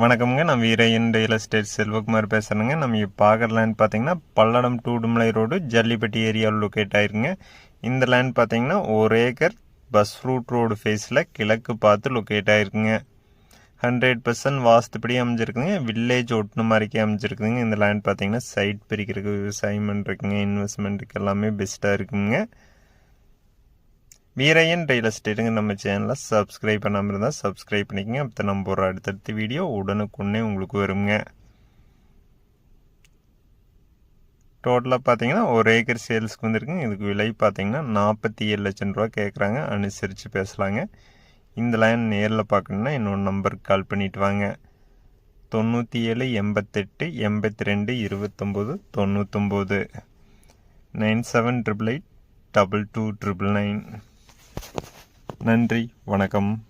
வணக்கம்ங்க. நான் Veeraiyan real estate Selvakumar பேசுகிறேங்க நம்ம இப்போ பார்க்குற லேண்ட் பார்த்தீங்கன்னா பல்லடம் டூடுமலை ரோடு ஜல்லிப்பட்டி ஏரியாவில் லொக்கேட் ஆயிருங்க. இந்த லேண்ட் பார்த்தீங்கன்னா ஒரு ஏக்கர் பஸ் ரூட் ரோடு ஃபேஸில் கிழக்கு பார்த்து லொக்கேட் ஆயிருக்குங்க. ஹண்ட்ரட் பர்சன்ட் வாஸ்துப்படி அமைஞ்சிருக்குங்க வில்லேஜ் ஒட்டுன மாதிரிக்கே அமைஞ்சிருக்குதுங்க. இந்த லேண்ட் பார்த்தீங்கன்னா சைட் பிரிக்கிறதுக்கு விவசாயம் பண்ணுறதுக்குங்க இன்வெஸ்ட்மெண்ட்டுக்கு எல்லாமே பெஸ்ட்டாக இருக்குங்க. வீரையன் ரியல் எஸ்டேட்டுங்க நம்ம சேனலை சப்ஸ்கிரைப் பண்ணாமல் இருந்தால் சப்ஸ்கிரைப் பண்ணிக்கங்க. அப்போ நம்ம போகிற அடுத்தடுத்த வீடியோ உடனுக்குன்னே உங்களுக்கு வருங்க. டோட்டலாக பார்த்தீங்கன்னா ஒரு ஏக்கர் சேல்ஸ்க்கு வந்திருக்குங்க. இதுக்கு விலை பார்த்தீங்கன்னா நாற்பத்தி ஏழு லட்சம் ரூபா கேட்குறாங்க அனுசரித்து பேசலாங்க. இந்த லைன் நேரில் பார்க்கணுன்னா இன்னொரு நம்பருக்கு கால் பண்ணிட்டு வாங்க. தொண்ணூற்றி ஏழு எண்பத்தெட்டு எண்பத்தி ரெண்டு இருபத்தொம்போது தொண்ணூத்தொம்போது. Nine seven triple eight double two triple nine நன்றி வணக்கம்.